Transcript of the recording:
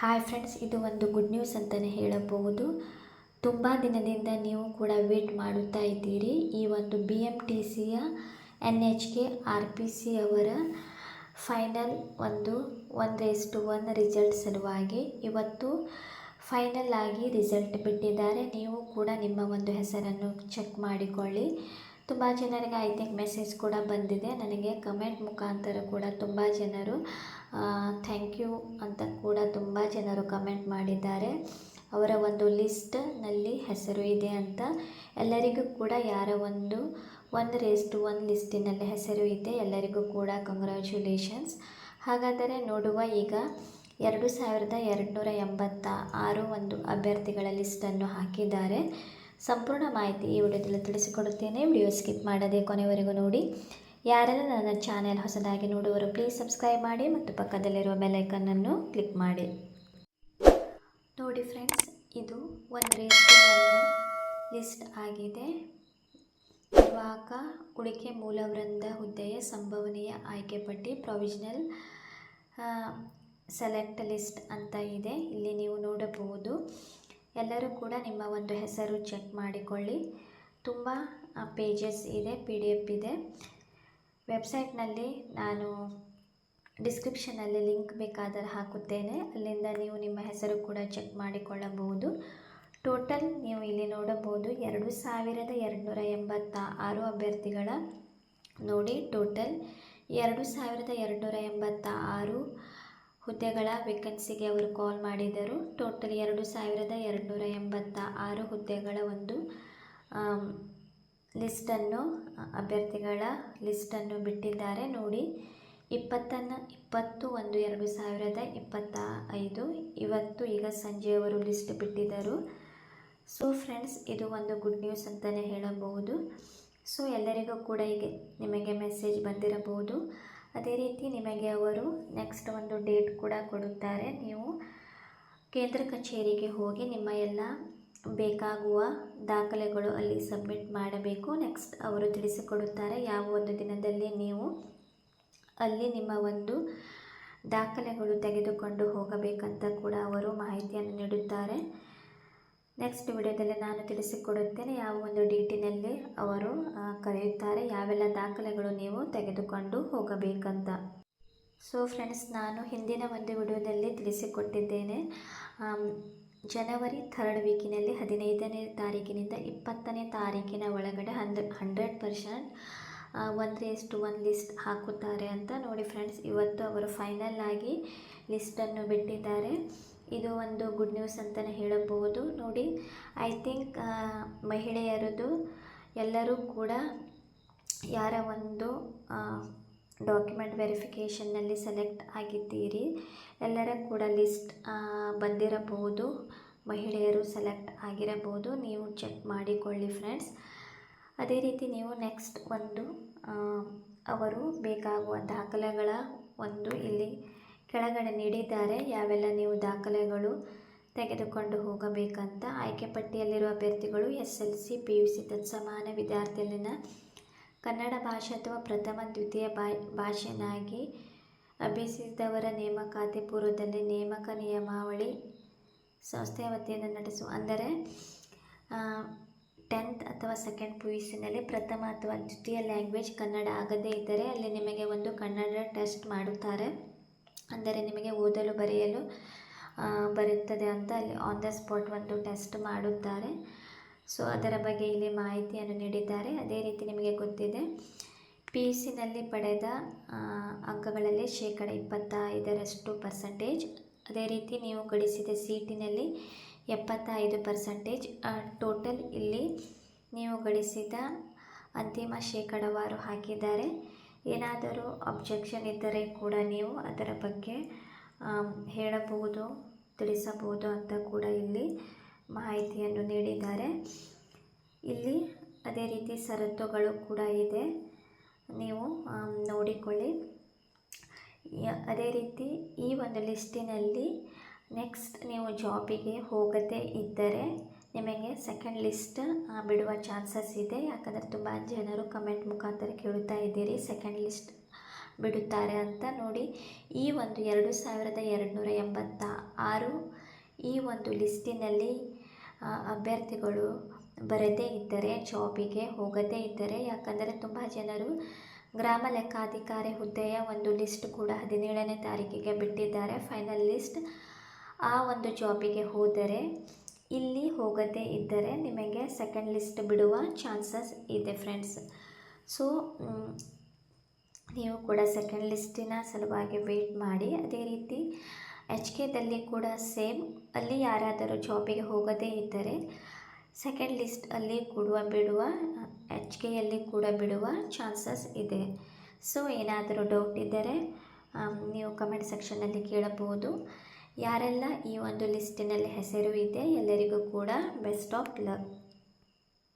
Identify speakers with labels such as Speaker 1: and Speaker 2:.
Speaker 1: Hi friends, ಇದು ಒಂದು good news ಅಂತಲೇ ಹೇಳಬಹುದು. ತುಂಬ ದಿನದಿಂದ ನೀವು ಕೂಡ ವೇಟ್ ಮಾಡುತ್ತಾ ಇದ್ದೀರಿ. ಈ ಒಂದು ಬಿ ಎಂ ಟಿ ಸಿಯ N H K R P C ಅವರ ಫೈನಲ್ ಒಂದು ಒನ್ ರೇಸ್ಟು ಒನ್ ರಿಸಲ್ಟ್ ಸಲುವಾಗಿ ಇವತ್ತು ಫೈನಲ್ ಆಗಿ ರಿಸಲ್ಟ್ ಬಿಟ್ಟಿದ್ದಾರೆ. ನೀವು ಕೂಡ ನಿಮ್ಮ ಒಂದು ಹೆಸರನ್ನು ಚೆಕ್ ಮಾಡಿಕೊಳ್ಳಿ. ತುಂಬ ಜನರಿಗೆ ಐ ಥಿಂಕ್ ಮೆಸೇಜ್ ಕೂಡ ಬಂದಿದೆ. ನನಗೆ ಕಮೆಂಟ್ ಮುಖಾಂತರ ಕೂಡ ತುಂಬ ಜನರು ಥ್ಯಾಂಕ್ ಯು ಅಂತ ಕೂಡ ತುಂಬ ಜನರು ಕಮೆಂಟ್ ಮಾಡಿದ್ದಾರೆ. ಅವರ ಒಂದು ಲಿಸ್ಟ್ನಲ್ಲಿ ಹೆಸರು ಇದೆ ಅಂತ. ಎಲ್ಲರಿಗೂ ಕೂಡ ಯಾರ ಒಂದು ಒಂದು ರೇಸ್ಟು ಒಂದು ಲಿಸ್ಟಿನಲ್ಲಿ ಹೆಸರು ಇದೆ. ಎಲ್ಲರಿಗೂ ಕೂಡ ಕಂಗ್ರ್ಯಾಚುಲೇಷನ್ಸ್ ಹಾಗಾದರೆ ನೋಡುವ ಈಗ ಎರಡು ಸಾವಿರದ ಎರಡುನೂರ ಎಂಬತ್ತ ಆರು ಒಂದು ಅಭ್ಯರ್ಥಿಗಳ ಲಿಸ್ಟನ್ನು ಹಾಕಿದ್ದಾರೆ. ಸಂಪೂರ್ಣ ಮಾಹಿತಿ ಈ ವಿಡಿಯೋದಲ್ಲಿ ತಿಳಿಸಿಕೊಡುತ್ತೇನೆ. ವಿಡಿಯೋ ಸ್ಕಿಪ್ ಮಾಡದೆ ಕೊನೆವರೆಗೂ ನೋಡಿ. ಯಾರೆಲ್ಲ ನನ್ನ ಚಾನೆಲ್ ಹೊಸದಾಗಿ ನೋಡುವರು ಪ್ಲೀಸ್ ಸಬ್ಸ್ಕ್ರೈಬ್ ಮಾಡಿ ಮತ್ತು ಪಕ್ಕದಲ್ಲಿರುವ ಬೆಲೈಕನ್ನನ್ನು ಕ್ಲಿಕ್ ಮಾಡಿ. ನೋಡಿ ಫ್ರೆಂಡ್ಸ್ ಇದು ಒಂದು ರೇಸ್ಗೆ ಲಿಸ್ಟ್ ಆಗಿದೆ. ಇವಾಗ ಉಳಿಕೆ ಮೂಲವೃಂದ ಹುದ್ದೆಯ ಸಂಭವನೀಯ ಆಯ್ಕೆ ಪಟ್ಟಿ ಪ್ರೊವಿಷನಲ್ ಸೆಲೆಕ್ಟ್ ಲಿಸ್ಟ್ ಅಂತ ಇದೆ. ಇಲ್ಲಿ ನೀವು ನೋಡಬಹುದು. ಎಲ್ಲರೂ ಕೂಡ ನಿಮ್ಮ ಒಂದು ಹೆಸರು ಚೆಕ್ ಮಾಡಿಕೊಳ್ಳಿ. ತುಂಬ ಪೇಜಸ್ ಇದೆ ಪಿ ಡಿ ಎಫ್ ಇದೆ. ವೆಬ್ಸೈಟ್ನಲ್ಲಿ ನಾನು ಡಿಸ್ಕ್ರಿಪ್ಷನಲ್ಲಿ ಲಿಂಕ್ ಬೇಕಾದರೆ ಹಾಕುತ್ತೇನೆ. ಅಲ್ಲಿಂದ ನೀವು ನಿಮ್ಮ ಹೆಸರು ಕೂಡ ಚೆಕ್ ಮಾಡಿಕೊಳ್ಳಬಹುದು. ಟೋಟಲ್ ನೀವು ಇಲ್ಲಿ ನೋಡಬಹುದು ಎರಡು ಸಾವಿರದ ಎರಡುನೂರ ಎಂಬತ್ತ ಆರು ಅಭ್ಯರ್ಥಿಗಳ ನೋಡಿ. ಟೋಟಲ್ ಎರಡು ಸಾವಿರದ ಎರಡುನೂರ ಎಂಬತ್ತ ಆರು ಹುದ್ದೆಗಳ ವೇಕೆನ್ಸಿಗೆ ಅವರು ಕಾಲ್ ಮಾಡಿದರು ಟೋಟಲ್ ಎರಡು ಸಾವಿರದ ಎರಡುನೂರ ಎಂಬತ್ತ ಆರು ಹುದ್ದೆಗಳ ಒಂದು ಲಿಸ್ಟನ್ನು ಅಭ್ಯರ್ಥಿಗಳ ಲಿಸ್ಟನ್ನು ಬಿಟ್ಟಿದ್ದಾರೆ. ನೋಡಿ, ಇಪ್ಪತ್ತನ್ನ, ಇಪ್ಪತ್ತು ಒಂದು ಎರಡು ಸಾವಿರದ ಇಪ್ಪತ್ತ ಐದು, ಇವತ್ತು ಈಗ ಸಂಜೆಯವರು ಲಿಸ್ಟ್ ಬಿಟ್ಟಿದ್ದರು. ಸೊ ಫ್ರೆಂಡ್ಸ್ ಇದು ಒಂದು ಗುಡ್ ನ್ಯೂಸ್ ಅಂತಲೇ ಹೇಳಬಹುದು. ಸೊ ಎಲ್ಲರಿಗೂ ಕೂಡ ಹೀಗೆ ನಿಮಗೆ ಮೆಸೇಜ್ ಬಂದಿರಬಹುದು. ಅದೇ ರೀತಿ ನಿಮಗೆ ಅವರು ನೆಕ್ಸ್ಟ್ ಒಂದು ಡೇಟ್ ಕೂಡ ಕೊಡುತ್ತಾರೆ. ನೀವು ಕೇಂದ್ರ ಕಚೇರಿಗೆ ಹೋಗಿ ನಿಮ್ಮ ಎಲ್ಲ ಬೇಕಾಗುವ ದಾಖಲೆಗಳು ಅಲ್ಲಿ ಸಬ್ಮಿಟ್ ಮಾಡಬೇಕು. ನೆಕ್ಸ್ಟ್ ಅವರು ತಿಳಿಸಿಕೊಡುತ್ತಾರೆ ಯಾವ ಒಂದು ದಿನದಲ್ಲಿ ನೀವು ಅಲ್ಲಿ ನಿಮ್ಮ ಒಂದು ದಾಖಲೆಗಳು ತೆಗೆದುಕೊಂಡು ಹೋಗಬೇಕಂತ ಕೂಡ ಅವರು ಮಾಹಿತಿಯನ್ನು ನೀಡುತ್ತಾರೆ. ನೆಕ್ಸ್ಟ್ ವಿಡಿಯೋದಲ್ಲಿ ನಾನು ತಿಳಿಸಿಕೊಡುತ್ತೇನೆ ಯಾವ ಒಂದು ಡೇಟಿನಲ್ಲಿ ಅವರು ಕರೆಯುತ್ತಾರೆ, ಯಾವೆಲ್ಲ ದಾಖಲೆಗಳು ನೀವು ತೆಗೆದುಕೊಂಡು ಹೋಗಬೇಕಂತ. ಸೊ ಫ್ರೆಂಡ್ಸ್ ನಾನು ಹಿಂದಿನ ಒಂದು ವಿಡಿಯೋದಲ್ಲಿ ತಿಳಿಸಿಕೊಟ್ಟಿದ್ದೇನೆ ಜನವರಿ ಥರ್ಡ್ ವೀಕಿನಲ್ಲಿ ಹದಿನೈದನೇ ತಾರೀಕಿನಿಂದ ಇಪ್ಪತ್ತನೇ ತಾರೀಕಿನ ಒಳಗಡೆ ಹಂದ್ ಹಂಡ್ರೆಡ್ ಪರ್ಸೆಂಟ್ ಒಂದು ಎಷ್ಟು ಒಂದು ಲಿಸ್ಟ್ ಹಾಕುತ್ತಾರೆ ಅಂತ ನೋಡಿ ಫ್ರೆಂಡ್ಸ್ ಇವತ್ತು ಅವರು ಫೈನಲ್ ಆಗಿ ಲಿಸ್ಟನ್ನು ಬಿಟ್ಟಿದ್ದಾರೆ. ಇದು ಒಂದು ಗುಡ್ ನ್ಯೂಸ್ ಅಂತಲೇ ಹೇಳಬಹುದು. ನೋಡಿ ಐ ಥಿಂಕ್ ಮಹಿಳೆಯರದು ಎಲ್ಲರೂ ಕೂಡ ಯಾರ ಒಂದು ಡಾಕ್ಯುಮೆಂಟ್ ವೆರಿಫಿಕೇಷನ್ನಲ್ಲಿ ಸೆಲೆಕ್ಟ್ ಆಗಿದ್ದೀರಿ, ಎಲ್ಲರ ಕೂಡ ಲಿಸ್ಟ್ ಬಂದಿರಬಹುದು. ಮಹಿಳೆಯರು ಸೆಲೆಕ್ಟ್ ಆಗಿರಬಹುದು. ನೀವು ಚೆಕ್ ಮಾಡಿಕೊಳ್ಳಿ ಫ್ರೆಂಡ್ಸ್ ಅದೇ ರೀತಿ ನೀವು ನೆಕ್ಸ್ಟ್ ಒಂದು ಅವರು ಬೇಕಾಗುವ ದಾಖಲೆಗಳ ಒಂದು ಇಲ್ಲಿ ಕೆಳಗಡೆ ನೀಡಿದ್ದಾರೆ. ಯಾವೆಲ್ಲ ನೀವು ದಾಖಲೆಗಳು ತೆಗೆದುಕೊಂಡು ಹೋಗಬೇಕಂತ ಆಯ್ಕೆ ಪಟ್ಟಿಯಲ್ಲಿರುವ ಅಭ್ಯರ್ಥಿಗಳು S L C P U C ತತ್ಸಮಾನ ವಿದ್ಯಾರ್ಥಿಯಲ್ಲಿನ ಕನ್ನಡ ಭಾಷೆ ಅಥವಾ ಪ್ರಥಮ, ದ್ವಿತೀಯ ಬಾ ಅಭ್ಯಸಿಸಿದವರ ನೇಮಕಾತಿ ಪೂರ್ವದಲ್ಲಿ ನೇಮಕ ನಿಯಮಾವಳಿ ಸಂಸ್ಥೆಯ ವತಿಯಿಂದ ನಡೆಸುವ ಅಂದರೆ ಟೆಂತ್ ಅಥವಾ ಸೆಕೆಂಡ್ ಪಿ ಯು ಸಿನಲ್ಲಿ ಪ್ರಥಮ ಅಥವಾ ದ್ವಿತೀಯ ಲ್ಯಾಂಗ್ವೇಜ್ ಕನ್ನಡ ಆಗದೇ ಇದ್ದರೆ ಅಲ್ಲಿ ನಿಮಗೆ ಒಂದು ಕನ್ನಡ ಟೆಸ್ಟ್ ಮಾಡುತ್ತಾರೆ. ಅಂದರೆ ನಿಮಗೆ ಓದಲು ಬರೆಯಲು ಬರುತ್ತದೆ ಅಂತ ಅಲ್ಲಿ ಆನ್ ದ ಸ್ಪಾಟ್ ಒಂದು ಟೆಸ್ಟ್ ಮಾಡುತ್ತಾರೆ. ಸೊ ಅದರ ಬಗ್ಗೆ ಇಲ್ಲಿ ಮಾಹಿತಿಯನ್ನು ನೀಡಿದ್ದಾರೆ. ಅದೇ ರೀತಿ ನಿಮಗೆ ಗೊತ್ತಿದೆ ಪಿ ಯು ಸಿನಲ್ಲಿ ಪಡೆದ ಅಂಕಗಳಲ್ಲಿ ಶೇಕಡ ಇಪ್ಪತ್ತೈದರಷ್ಟು ಪರ್ಸೆಂಟೇಜ್ ಅದೇ ರೀತಿ ನೀವು ಗಳಿಸಿದ ಸೀಟಿನಲ್ಲಿ ಎಪ್ಪತ್ತೈದು ಪರ್ಸೆಂಟೇಜ್ ಟೋಟಲ್ ಇಲ್ಲಿ ನೀವು ಗಳಿಸಿದ ಅಂತಿಮ ಶೇಕಡವಾರು ಹಾಕಿದ್ದಾರೆ. ಏನಾದರೂ ಅಬ್ಜೆಕ್ಷನ್ ಇದ್ದರೆ ಕೂಡ ನೀವು ಅದರ ಬಗ್ಗೆ ಹೇಳಬಹುದು, ತಿಳಿಸಬಹುದು ಅಂತ ಕೂಡ ಇಲ್ಲಿ ಮಾಹಿತಿಯನ್ನು ನೀಡಿದ್ದಾರೆ. ಇಲ್ಲಿ ಅದೇ ರೀತಿ ಷರತ್ತುಗಳು ಕೂಡ ಇದೆ. ನೀವು ನೋಡಿಕೊಳ್ಳಿ. ಅದೇ ರೀತಿ ಈ ಒಂದು ಲಿಸ್ಟಿನಲ್ಲಿ ನೆಕ್ಸ್ಟ್ ನೀವು ಜಾಬಿಗೆ ಹೋಗದೇ ಇದ್ದರೆ ನಿಮಗೆ ಸೆಕೆಂಡ್ ಲಿಸ್ಟ್ ಬಿಡುವ ಚಾನ್ಸಸ್ ಇದೆ. ಯಾಕಂದರೆ ತುಂಬ ಜನರು ಕಮೆಂಟ್ ಮುಖಾಂತರ ಕೇಳುತ್ತಾ ಇದ್ದೀರಿ. ಸೆಕೆಂಡ್ ಲಿಸ್ಟ್ ಬಿಡುತ್ತಾರೆ ಅಂತ ನೋಡಿ, ಈ ಒಂದು ಎರಡು ಸಾವಿರದ ಎರಡುನೂರ ಎಂಬತ್ತ ಆರು ಈ ಒಂದು ಲಿಸ್ಟಿನಲ್ಲಿ ಅಭ್ಯರ್ಥಿಗಳು ಬರದೇ ಇದ್ದರೆ ಜಾಬಿಗೆ ಹೋಗದೇ ಇದ್ದರೆ, ಯಾಕಂದರೆ ತುಂಬ ಜನರು ಗ್ರಾಮ ಲೆಕ್ಕಾಧಿಕಾರಿ ಹುದ್ದೆಯ ಒಂದು ಲಿಸ್ಟ್ ಕೂಡ ಹದಿನೇಳನೇ ತಾರೀಕಿಗೆ ಬಿಟ್ಟಿದ್ದಾರೆ. ಫೈನಲ್ ಲಿಸ್ಟ್ ಆ ಒಂದು ಜಾಬಿಗೆ ಹೋದರೆ ಇಲ್ಲಿ ಹೋಗದೇ ಇದ್ದರೆ ನಿಮಗೆ ಸೆಕೆಂಡ್ ಲಿಸ್ಟ್ ಬಿಡುವ ಚಾನ್ಸಸ್ ಇದೆ ಫ್ರೆಂಡ್ಸ್ ಸೊ ನೀವು ಕೂಡ ಸೆಕೆಂಡ್ ಲಿಸ್ಟಿನ ಸಲುವಾಗಿ ವೇಟ್ ಮಾಡಿ. ಅದೇ ರೀತಿ ಎಚ್ ಕೆದಲ್ಲಿ ಕೂಡ ಸೇಮ್ ಅಲ್ಲಿ ಯಾರಾದರೂ ಜಾಬಿಗೆ ಹೋಗದೇ ಇದ್ದರೆ ಸೆಕೆಂಡ್ ಲಿಸ್ಟ್ ಅಲ್ಲಿ ಕೊಡುವ ಬಿಡುವ ಎಚ್ ಕೆಯಲ್ಲಿ ಕೂಡ ಬಿಡುವ ಚಾನ್ಸಸ್ ಇದೆ. ಸೊ ಏನಾದರೂ ಡೌಟ್ ಇದ್ದರೆ ನೀವು ಕಮೆಂಟ್ ಸೆಕ್ಷನ್ನಲ್ಲಿ ಕೇಳಬಹುದು. ಯಾರೆಲ್ಲ ಈ ಒಂದು ಲಿಸ್ಟಿನಲ್ಲಿ ಹೆಸರು ಇದೆ ಎಲ್ಲರಿಗೂ ಕೂಡ ಬೆಸ್ಟ್ ಆಫ್ ಲಕ್.